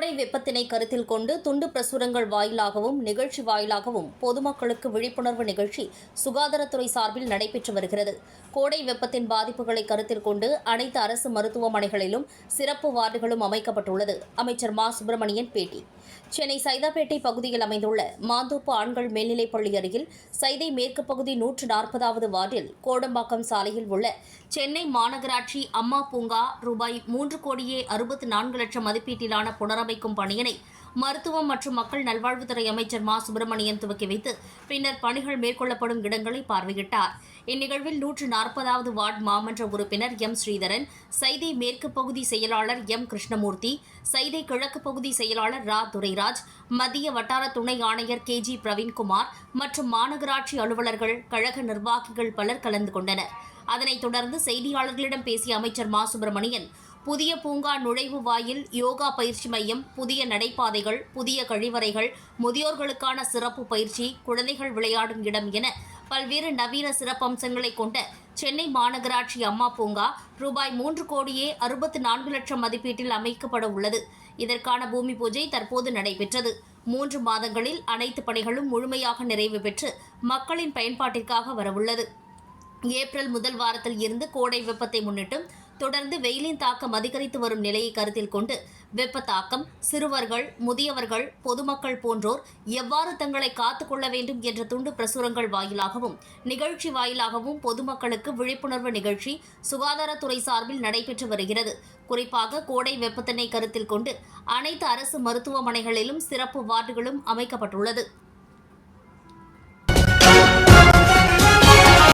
கோடை வெப்பத்தினை கருத்தில் கொண்டு துண்டு பிரசுரங்கள் வாயிலாகவும் நிகழ்ச்சி வாயிலாகவும் பொதுமக்களுக்கு விழிப்புணர்வு நிகழ்ச்சி சுகாதாரத்துறை சார்பில் நடைபெற்று வருகிறது. கோடை வெப்பத்தின் பாதிப்புகளை கருத்தில் கொண்டு அனைத்து அரசு மருத்துவமனைகளிலும் சிறப்பு வார்டுகளும் அமைக்கப்பட்டுள்ளது. அமைச்சர் மா. சுப்பிரமணியன் பேட்டி. சென்னை சைதாப்பேட்டை பகுதியில் அமைந்துள்ள மாந்தோப்பு ஆண்கள் மேல்நிலைப்பள்ளி அருகில் சைதை மேற்கு பகுதி நூற்று நாற்பதாவது வார்டில் கோடம்பாக்கம் சாலையில் உள்ள சென்னை மாநகராட்சி அம்மா பூங்கா ரூபாய் மூன்று கோடியே அறுபத்தி நான்கு லட்சம் மதிப்பீட்டிலான வைக்கும் பணியினை மருத்துவம் மற்றும் மக்கள் நல்வாழ்வுத்துறை அமைச்சர் மா. சுப்பிரமணியன் துவக்கி வைத்து பின்னர் பணிகள் மேற்கொள்ளப்படும் இடங்களை பார்வையிட்டார். இந்நிகழ்வில் நூற்று நாற்பதாவது வார்டு மாமன்ற உறுப்பினர் எம். ஸ்ரீதரன் சைதை மேற்கு பகுதி செயலாளர் எம். கிருஷ்ணமூர்த்தி சைதை கிழக்கு பகுதி செயலாளர் ரா. துரைராஜ் மத்திய வட்டார துணை ஆணையர் கே. ஜி. பிரவீன்குமார் மற்றும் மாநகராட்சி அலுவலர்கள் கழக நிர்வாகிகள் பலர் கலந்து கொண்டனர். அதனைத் தொடர்ந்து செய்தியாளர்களிடம் பேசிய அமைச்சர் மா. சுப்பிரமணியன் புதிய பூங்கா நுழைவு வாயில் யோகா பயிற்சி மையம் புதிய நடைபாதைகள் புதிய கழிவறைகள் முதியோர்களுக்கான சிறப்பு பயிற்சி குழந்தைகள் விளையாடும் இடம் என பல்வேறு நவீன சிறப்பம்சங்களை கொண்ட சென்னை மாநகராட்சி அம்மா பூங்கா ரூபாய் மூன்று கோடியே அறுபத்து நான்கு லட்சம் மதிப்பீட்டில் அமைக்கப்பட உள்ளது. இதற்கான பூமி பூஜை தற்போது நடைபெற்றது. மூன்று மாதங்களில் அனைத்து பணிகளும் முழுமையாக நிறைவு பெற்று மக்களின் பயன்பாட்டிற்காக வரவுள்ளது. ஏப்ரல் முதல் வாரத்தில் இருந்து கோடை வெப்பத்தை முன்னிட்டு தொடர்ந்து வெயிலின் தாக்கம் அதிகரித்து வரும் நிலையை கருத்தில் கொண்டு வெப்ப தாக்கம் சிறுவர்கள் முதியவர்கள் பொதுமக்கள் போன்றோர் எவ்வாறு தங்களை காத்துக் கொள்ள வேண்டும் என்ற துண்டு பிரசுரங்கள் வாயிலாகவும் நிகழ்ச்சி வாயிலாகவும் பொதுமக்களுக்கு விழிப்புணர்வு நிகழ்ச்சி சுகாதாரத்துறை சார்பில் நடைபெற்று வருகிறது. குறிப்பாக கோடை வெப்பத்தினை கருத்தில் கொண்டு அனைத்து அரசு மருத்துவமனைகளிலும் சிறப்பு வார்டுகளும் அமைக்கப்பட்டுள்ளது.